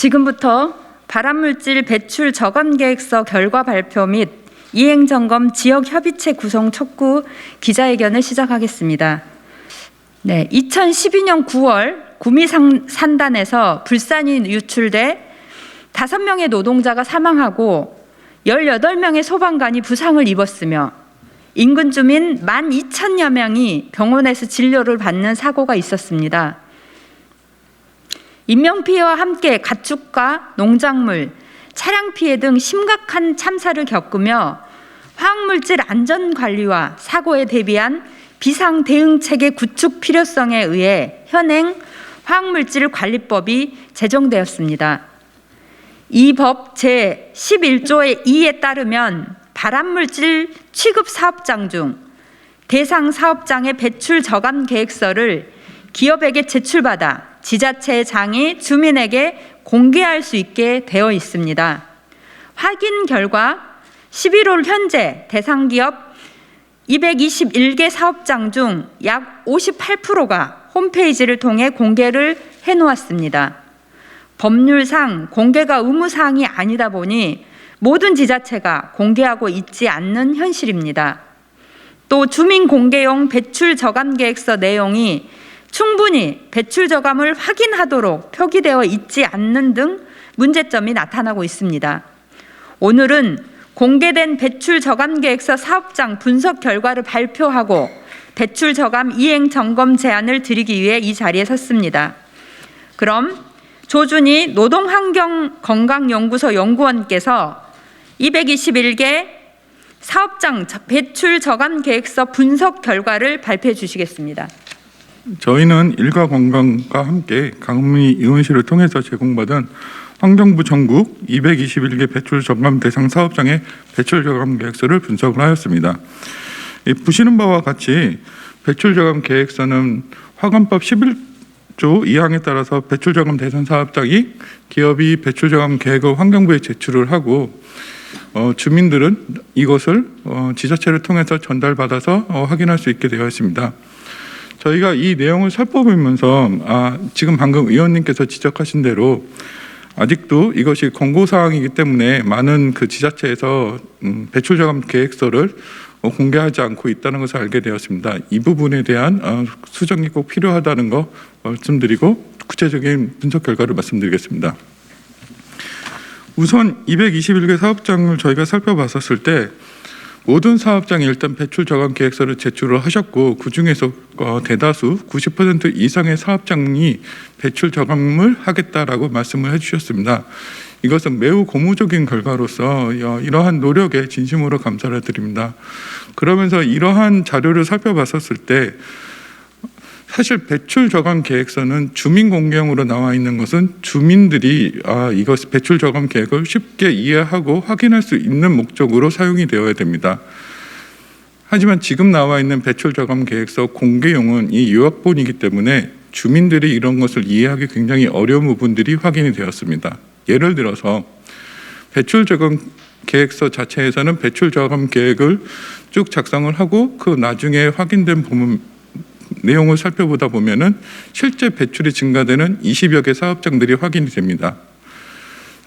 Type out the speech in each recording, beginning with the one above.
지금부터 발암물질 배출 저감 계획서 결과 발표 및 이행 점검 지역 협의체 구성 촉구 기자회견을 시작하겠습니다. 네, 2012년 9월 구미 상- 산단에서 불산이 유출돼 5명의 노동자가 사망하고 18명의 소방관이 부상을 입었으며 인근 주민 12,000여 명이 병원에서 진료를 받는 사고가 있었습니다. 인명 피해와 함께 가축과 농작물, 차량 피해 등 심각한 참사를 겪으며 화학물질 안전 관리와 사고에 대비한 비상 대응 체계 구축 필요성에 의해 현행 화학물질 관리법이 제정되었습니다. 이 법 제 11조의 2에 따르면 발암물질 취급 사업장 중 대상 사업장의 배출 저감 계획서를 기업에게 제출받아 지자체의 장이 주민에게 공개할 수 있게 되어 있습니다. 확인 결과 11월 현재 대상 기업 221개 사업장 중 약 58%가 홈페이지를 통해 공개를 해 놓았습니다. 법률상 공개가 의무사항이 아니다 보니 모든 지자체가 공개하고 있지 않는 현실입니다. 또 주민 공개용 배출 저감 계획서 내용이 충분히 배출 저감을 확인하도록 표기되어 있지 않는 등 문제점이 나타나고 있습니다. 오늘은 공개된 배출 저감 계획서 사업장 분석 결과를 발표하고 배출 저감 이행 점검 제안을 드리기 위해 이 자리에 섰습니다. 그럼 조준희 노동환경건강연구소 연구원께서 221개 사업장 배출 저감 계획서 분석 결과를 발표해 주시겠습니다. 저희는 일가 관광과 함께 강문희 의원실을 통해서 제공받은 환경부 전국 221개 배출 저감 대상 사업장의 배출 저감 계획서를 분석을 하였습니다. 이 보시는 바와 같이 배출 저감 계획서는 화관법 11조 2항에 따라서 배출 저감 대상 사업장이 기업이 배출 저감 계획을 환경부에 제출을 하고 어, 주민들은 이것을 어, 지자체를 통해서 전달받아서 어, 확인할 수 있게 되어 있습니다. 저희가 이 내용을 살펴보면서 아, 지금 방금 의원님께서 지적하신 대로 아직도 이것이 권고 사항이기 때문에 많은 그 지자체에서 음, 배출 저감 계획서를 어, 공개하지 않고 있다는 것을 알게 되었습니다. 이 부분에 대한 어, 수정이 꼭 필요하다는 거 말씀드리고 구체적인 분석 결과를 말씀드리겠습니다. 우선 221개 사업장을 저희가 살펴봤었을 때 모든 사업장이 일단 배출 저감 계획서를 제출을 하셨고 그 중에서 어, 대다수 90% 이상의 사업장이 배출 저감을 하겠다라고 말씀을 해주셨습니다. 이것은 매우 고무적인 결과로서 어, 이러한 노력에 진심으로 감사를 드립니다. 그러면서 이러한 자료를 살펴봤었을 때 사실 배출 저감 계획서는 주민 공개형으로 나와 있는 것은 주민들이 아 이것 배출 저감 계획을 쉽게 이해하고 확인할 수 있는 목적으로 사용이 되어야 됩니다. 하지만 지금 나와 있는 배출 저감 계획서 공개용은 이 요약본이기 때문에 주민들이 이런 것을 이해하기 굉장히 어려운 부분들이 확인이 되었습니다. 예를 들어서 배출 저감 계획서 자체에서는 배출 저감 계획을 쭉 작성을 하고 그 나중에 확인된 부분 내용을 살펴보다 보면은 실제 배출이 증가되는 20여 개 사업장들이 확인이 됩니다.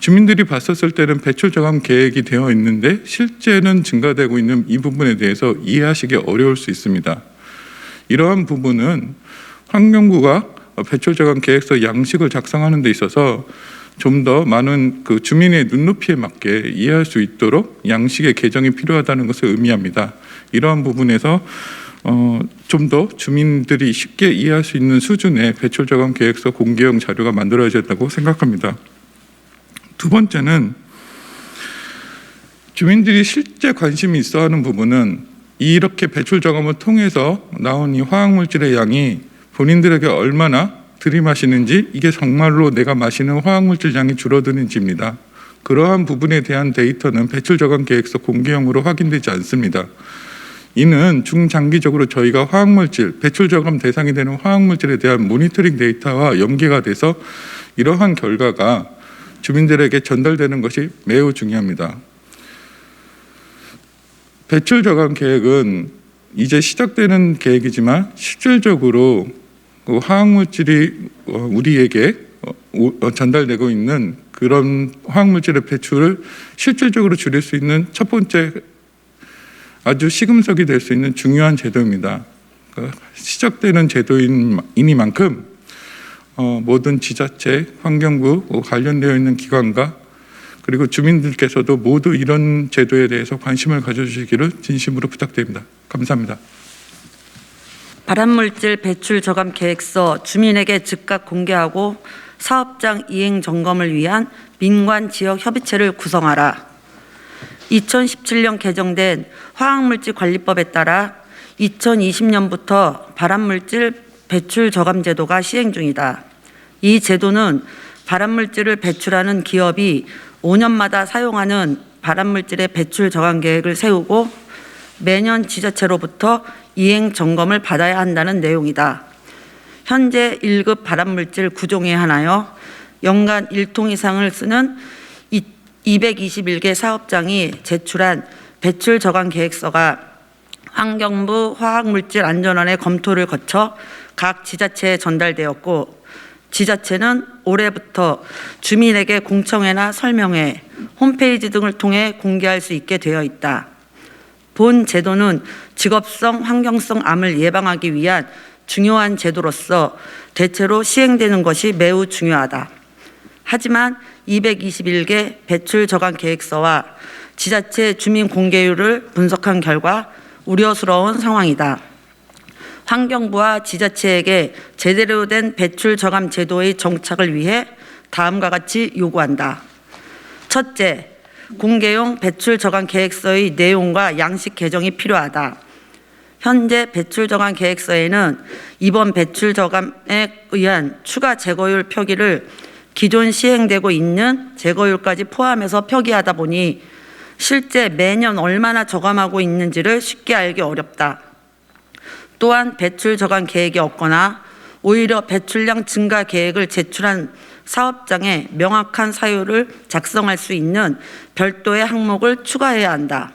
주민들이 봤었을 때는 배출 저감 계획이 되어 있는데 실제는 증가되고 있는 이 부분에 대해서 이해하시기 어려울 수 있습니다. 이러한 부분은 환경부가 배출 저감 계획서 양식을 작성하는 데 있어서 좀 더 많은 그 주민의 눈높이에 맞게 이해할 수 있도록 양식의 개정이 필요하다는 것을 의미합니다. 이러한 부분에서 어, 좀 더 주민들이 쉽게 이해할 수 있는 수준의 배출 저감 계획서 공개형 자료가 만들어져야 된다고 생각합니다. 두 번째는 주민들이 실제 관심이 있어 하는 부분은 이렇게 배출 저감을 통해서 나온 이 화학물질의 양이 본인들에게 얼마나 들이마시는지 이게 정말로 내가 마시는 화학물질 양이 줄어드는지입니다. 그러한 부분에 대한 데이터는 배출 저감 계획서 공개형으로 확인되지 않습니다. 이는 중장기적으로 저희가 화학물질, 배출 저감 대상이 되는 화학물질에 대한 모니터링 데이터와 연계가 돼서 이러한 결과가 주민들에게 전달되는 것이 매우 중요합니다. 배출 저감 계획은 이제 시작되는 계획이지만 실질적으로 그 화학물질이 어, 우리에게 어, 오- 어, 전달되고 있는 그런 화학물질의 배출을 실질적으로 줄일 수 있는 첫 번째 아주 시금석이 될 수 있는 중요한 제도입니다. 그러니까 시작되는 제도이니만큼 어, 모든 지자체, 환경부 뭐 관련되어 있는 기관과 그리고 주민들께서도 모두 이런 제도에 대해서 관심을 가져주시기를 진심으로 부탁드립니다. 감사합니다. 발암물질 배출 저감 계획서 주민에게 즉각 공개하고 사업장 이행 점검을 위한 민관 지역 협의체를 구성하라. 2017년 개정된 화학물질 관리법에 따라 2020년부터 발암물질 배출 저감 제도가 시행 중이다. 이 제도는 발암물질을 배출하는 기업이 5년마다 사용하는 발암물질의 배출 저감 계획을 세우고 매년 지자체로부터 이행 점검을 받아야 한다는 내용이다. 현재 1급 발암물질 구종에 한하여 연간 1톤 이상을 쓰는 이- 221개 사업장이 제출한 배출 저감 계획서가 환경부 화학물질 안전원의 검토를 거쳐 각 지자체에 전달되었고 지자체는 올해부터 주민에게 공청회나 설명회, 홈페이지 등을 통해 공개할 수 있게 되어 있다. 본 제도는 직업성 환경성 암을 예방하기 위한 중요한 제도로서 대체로 시행되는 것이 매우 중요하다. 하지만 221개 배출 저감 계획서와 지자체 주민 공개율을 분석한 결과 우려스러운 상황이다. 환경부와 지자체에게 제대로 된 배출 저감 제도의 정착을 위해 다음과 같이 요구한다. 첫째, 공개용 배출 저감 계획서의 내용과 양식 개정이 필요하다. 현재 배출 저감 계획서에는 이번 배출 저감에 의한 추가 제거율 표기를 기존 시행되고 있는 제거율까지 포함해서 표기하다 보니 실제 매년 얼마나 저감하고 있는지를 쉽게 알기 어렵다. 또한 배출 저감 계획이 없거나 오히려 배출량 증가 계획을 제출한 사업장에 명확한 사유를 작성할 수 있는 별도의 항목을 추가해야 한다.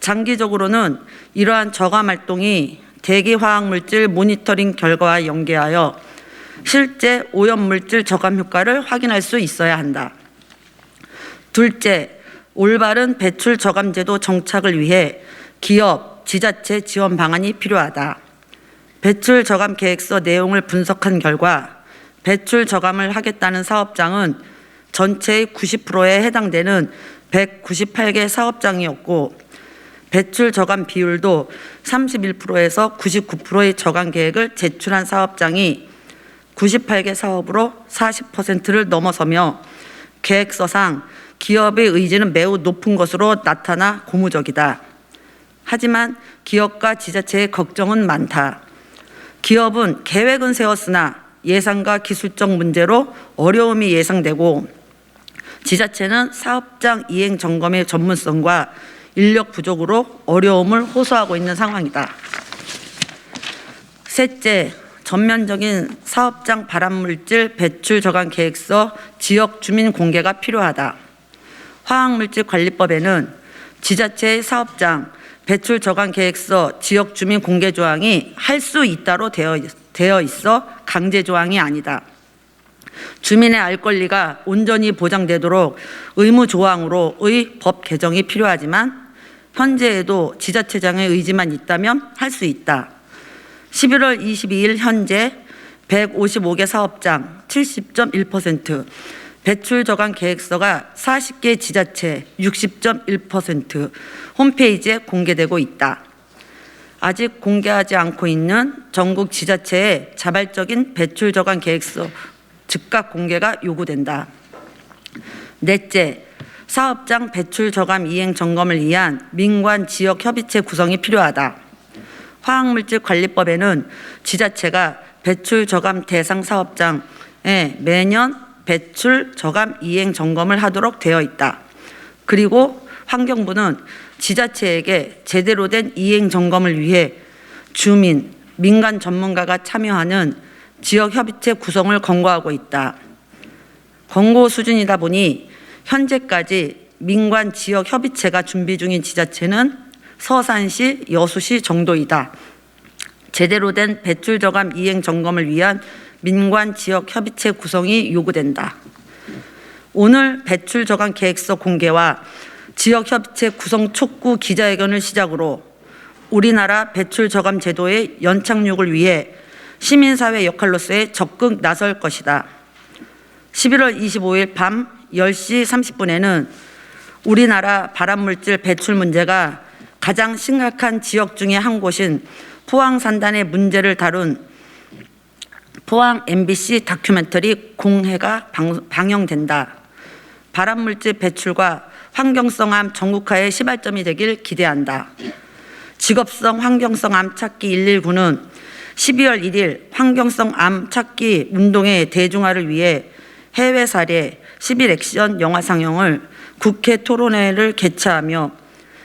장기적으로는 이러한 저감 활동이 대기 화학 물질 모니터링 결과와 연계하여 실제 오염물질 저감 효과를 확인할 수 있어야 한다. 둘째, 올바른 배출 저감 제도 정착을 위해 기업, 지자체 지원 방안이 필요하다. 배출 저감 계획서 내용을 분석한 결과 배출 저감을 하겠다는 사업장은 전체의 90%에 해당되는 198개 사업장이었고 배출 저감 비율도 31%에서 99%의 저감 계획을 제출한 사업장이 98개 사업으로 40%를 넘어서며 계획서상 기업의 의지는 매우 높은 것으로 나타나 고무적이다. 하지만 기업과 지자체의 걱정은 많다. 기업은 계획은 세웠으나 예산과 기술적 문제로 어려움이 예상되고 지자체는 사업장 이행 점검의 전문성과 인력 부족으로 어려움을 호소하고 있는 상황이다. 셋째, 전면적인 사업장 발암물질 배출 저감 계획서 지역 주민 공개가 필요하다. 화학물질 관리법에는 지자체의 사업장 배출 저감 계획서 지역 주민 공개 조항이 할 수 있다로 되어, 있어 강제 조항이 아니다. 주민의 알 권리가 온전히 보장되도록 의무 조항으로의 법 개정이 필요하지만 현재에도 지자체장의 의지만 있다면 할 수 있다. 11월 22일 현재 155개 사업장 70.1%, 배출 저감 계획서가 40개 지자체 60.1% 홈페이지에 공개되고 있다. 아직 공개하지 않고 있는 전국 지자체의 자발적인 배출 저감 계획서 즉각 공개가 요구된다. 넷째, 사업장 배출 저감 이행 점검을 위한 민관 지역 협의체 구성이 필요하다. 화학물질 관리법에는 지자체가 배출 저감 대상 사업장에 매년 배출 저감 이행 점검을 하도록 되어 있다. 그리고 환경부는 지자체에게 제대로 된 이행 점검을 위해 주민, 민간 전문가가 참여하는 지역 협의체 구성을 권고하고 있다. 권고 수준이다 보니 현재까지 민관 지역 협의체가 준비 중인 지자체는 서산시, 여수시 정도이다. 제대로 된 배출 저감 이행 점검을 위한 민관 지역 협의체 구성이 요구된다. 오늘 배출 저감 계획서 공개와 지역 협의체 구성 촉구 기자회견을 시작으로 우리나라 배출 저감 제도의 연착륙을 위해 시민사회 역할로서의 적극 나설 것이다. 11월 25일 밤 10시 30분에는 우리나라 발암물질 배출 문제가 가장 심각한 지역 중의 한 곳인 포항 산단의 문제를 다룬 포항 MBC 다큐멘터리 공해가 방, 방영된다. 발암물질 배출과 환경성암 전국화의 시발점이 되길 기대한다. 직업성 환경성 암 찾기 119는 12월 1일 환경성 암 찾기 운동의 대중화를 위해 해외 사례 11 액션 영화 상영을 국회 토론회를 개최하며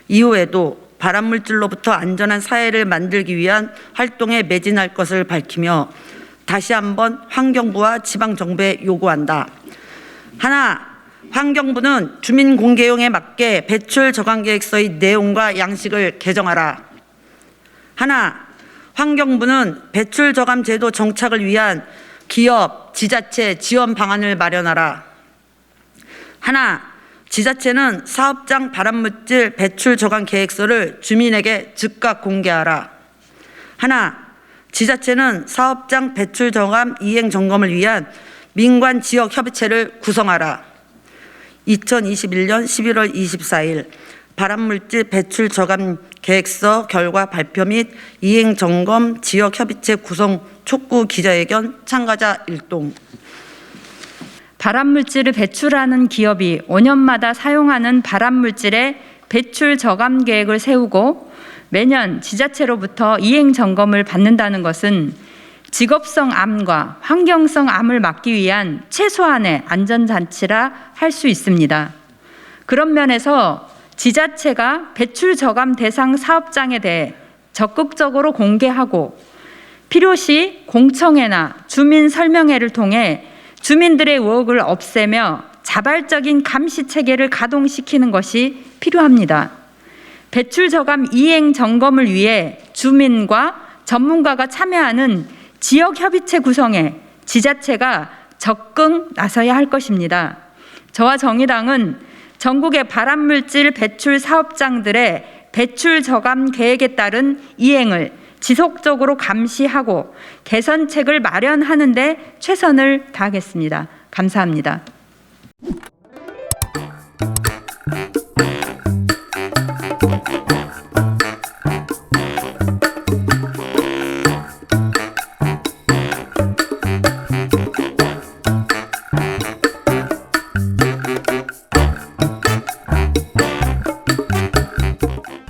이후에도 발암물질로부터 안전한 사회를 만들기 위한 활동에 매진할 것을 밝히며 다시 한번 환경부와 지방정부에 요구한다. 하나, 환경부는 주민 공개용에 맞게 배출 저감 계획서의 내용과 양식을 개정하라. 하나, 환경부는 배출 저감 제도 정착을 위한 기업, 지자체 지원 방안을 마련하라. 하나, 지자체는 사업장 발암물질 배출 저감 계획서를 주민에게 즉각 공개하라. 하나, 지자체는 사업장 배출 저감 이행 점검을 위한 민관 지역 협의체를 구성하라. 2021년 11월 24일 발암물질 배출 저감 계획서 결과 발표 및 이행 점검 지역 협의체 구성 촉구 기자회견 참가자 일동 발암물질을 배출하는 기업이 5년마다 사용하는 발암물질의 배출 저감 계획을 세우고 매년 지자체로부터 이행 점검을 받는다는 것은 직업성 암과 환경성 암을 막기 위한 최소한의 안전장치라 할 수 있습니다. 그런 면에서 지자체가 배출 저감 대상 사업장에 대해 적극적으로 공개하고 필요시 공청회나 주민 설명회를 통해 주민들의 의혹을 없애며 자발적인 감시 체계를 가동시키는 것이 필요합니다. 배출 저감 이행 점검을 위해 주민과 전문가가 참여하는 지역 협의체 구성에 지자체가 적극 나서야 할 것입니다. 저와 정의당은 전국의 발암물질 배출 사업장들의 배출 저감 계획에 따른 이행을 지속적으로 감시하고 개선책을 마련하는 데 최선을 다하겠습니다. 감사합니다.